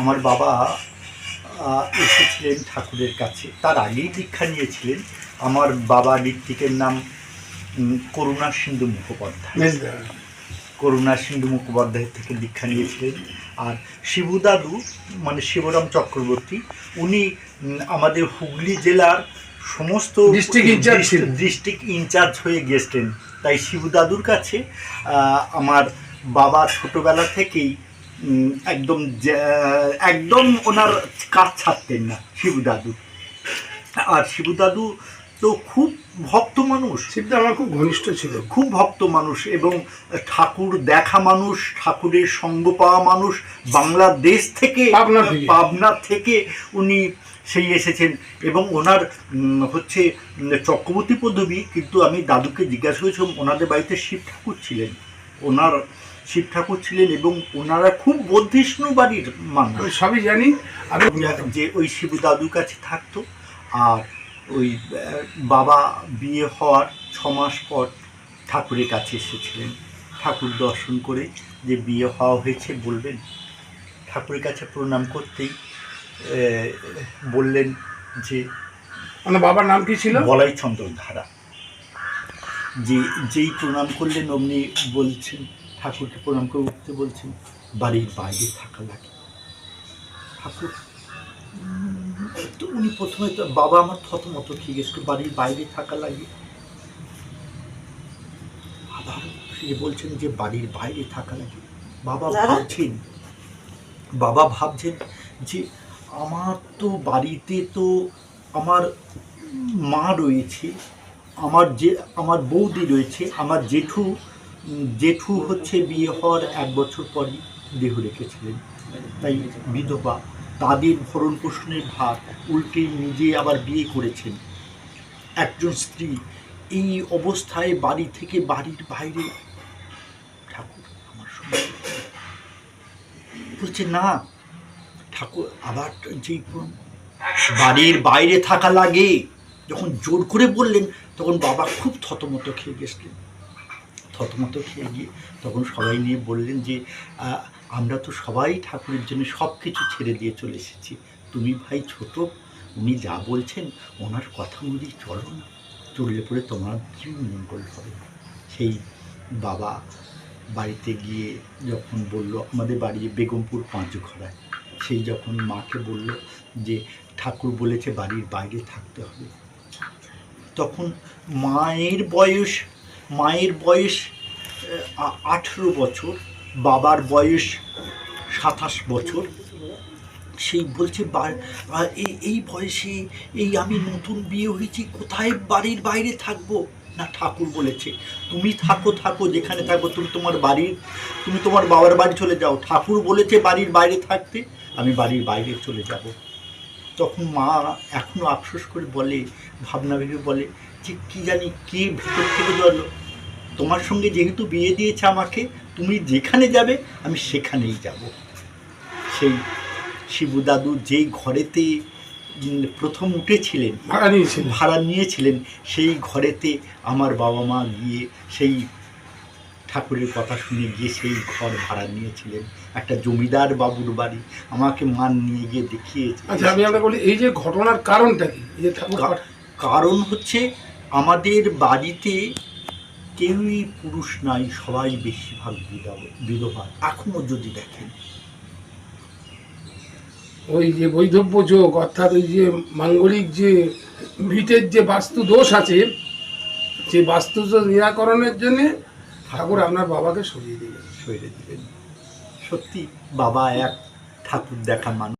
আমার বাবা এসেছিলেন ঠাকুরের কাছে। তার আগেই দীক্ষা নিয়েছিলেন। আমার বাবা ঋত্বিকের নাম করুণা সিন্ধু মুখোপাধ্যায়। করুণা সিন্ধু মুখোপাধ্যায়ের থেকে দীক্ষা নিয়েছিলেন। আর শিবুদাদু মানে শিবরাম চক্রবর্তী উনি আমাদের হুগলি জেলার সমস্ত। ডিস্ট্রিক্ট ইনচার্জ হয়ে গেছিলেন তাই শিবুদাদুর কাছে আমার বাবা ছোটবেলা থেকেই একদম একদম ওনার কাজ ছাড়তেন না শিবুদাদু আর শিবুদাদু তো খুব ভক্ত মানুষ। শিবদা আমার খুব ঘনিষ্ঠ ছিল। খুব ভক্ত মানুষ এবং ঠাকুর দেখা মানুষ ঠাকুরের সঙ্গ পাওয়া মানুষ। বাংলাদেশ থেকে পাবনা থেকে। উনি সেই এসেছেন এবং ওনার হচ্ছে চক্রবর্তী পদবী। কিন্তু আমি দাদুকে জিজ্ঞাসা করেছিলাম ওনাদের বাড়িতে শিব ঠাকুর ছিলেন। ওনার শিব ঠাকুর ছিলেন এবং ওনারা খুব বর্ধিষ্ণু বাড়ির মানুষ সবই জানি। আমি যে ওই শিবু দাদুর কাছে থাকতো আর ওই বাবা বিয়ে হওয়ার ছ মাস পর ঠাকুরের কাছে এসেছিলেন। ঠাকুর দর্শন করে যে বিয়ে হওয়া হয়েছে বলবেন ঠাকুরের কাছে প্রণাম করতেই বললেন যে মানে বাবার নাম কি ছিল? বলাই চন্দ্রধারা যে যেই প্রণাম করলেন অমনি বলছেন ঠাকুরকে প্রণাম করে উঠতে বলছেন বাড়ির বাইরে থাকা লাগে। ঠাকুর তো উনি প্রথমে তো বাবা আমার থতমত খেয়ে গেছিল বাড়ির বাইরে থাকা লাগে। আবার ফিরে বলছেন যে বাড়ির বাইরে থাকা লাগে। বাবা ভাবছেন বাবা ভাবছেন যে আমার তো বাড়িতে তো আমার মা রয়েছে আমার যে, আমার বৌদি রয়েছে, আমার জেঠু জেঠু হচ্ছে বিয়ে হওয়ার এক বছর পরই দেহ রেখেছিলেন। তাই বিধবা, তাদের ভরণ পোষণের ভার উল্টে নিজে আবার বিয়ে করেছেন। একজন স্ত্রী এই অবস্থায় বাড়ি থেকে বাড়ির বাইরে ঠাকুর আমার বলছে, না, ঠাকুর, আবার যেই বাড়ির বাইরে থাকা লাগে। যখন জোর করে বললেন, তখন বাবা খুব থতমত খেয়ে গেছিলেন। থতমত খেয়ে গিয়ে তখন সবাই নিয়ে বললেন যে আমরা তো সবাই ঠাকুরের জন্য সব কিছু ছেড়ে দিয়ে চলে এসেছি। তুমি ভাই ছোট, উনি যা বলছেন, ওনার কথা চলো না। চললে পরে তোমার কি মঙ্গল হবে। সেই বাবা বাড়িতে গিয়ে যখন বলল, আমাদের বাড়ি বেগমপুর পাঁচঘরায় সেই যখন মাকে বলল যে, ঠাকুর বলেছে বাড়ির বাইরে থাকতে হবে। তখন মায়ের বয়স মায়ের বয়স আঠেরো বছর, বাবার বয়স সাতাশ বছর। সেই বলছে এই- বয়সে, এই আমি নতুন বিয়ে হয়েছি, কোথায় বাড়ির বাইরে থাকব? না, ঠাকুর বলেছে, তুমি থাকো থাকো, যেখানে থাকো, তুমি তোমার বাড়ির, তুমি তোমার বাবার বাড়ি চলে যাও। ঠাকুর বলেছে বাড়ির বাইরে থাকতে, আমি বাড়ির বাইরে চলে যাব। তখন মা এখনও আফসোস করে বলে ভাবনা ভেবে বলে যে কি জানি কে ভেতর থেকে জল? তোমার সঙ্গে যেহেতু বিয়ে দিয়েছে আমাকে তুমি যেখানে যাবে আমি সেখানেই যাব। সেই শিবু দাদু যেই ঘরেতে প্রথম উঠেছিলেন ভাড়া নিয়েছিলেন সেই ঘরেতে আমার বাবা মা গিয়ে সেই ঠাকুরের কথা শুনে গিয়ে সেই ঘর ভাড়া নিয়েছিলেন। একটা জমিদার বাবুর বাড়ি। আমাকে মান নিয়ে গিয়ে দেখিয়েছে আচ্ছা আমি আপনাকে বলি এই যে ঘটনার কারণটা কি? এই যে ঠাকুর কারণ হচ্ছে আমাদের বাড়িতে কেউই পুরুষ নাই সবাই বেশিরভাগ বিধবা এখনও যদি দেখেন। ওই যে বৈধব্য যোগ অর্থাৎ ওই যে মাঙ্গলিক যে ভিটের যে বাস্তু দোষ আছে সেই বাস্তু দোষ নিরাকরণের জন্য ঠাকুর আপনার বাবাকে সরিয়ে দিলেন। সরিয়ে দিলেন। সত্যি বাবা এক ঠাকুর দেখা মানুষ।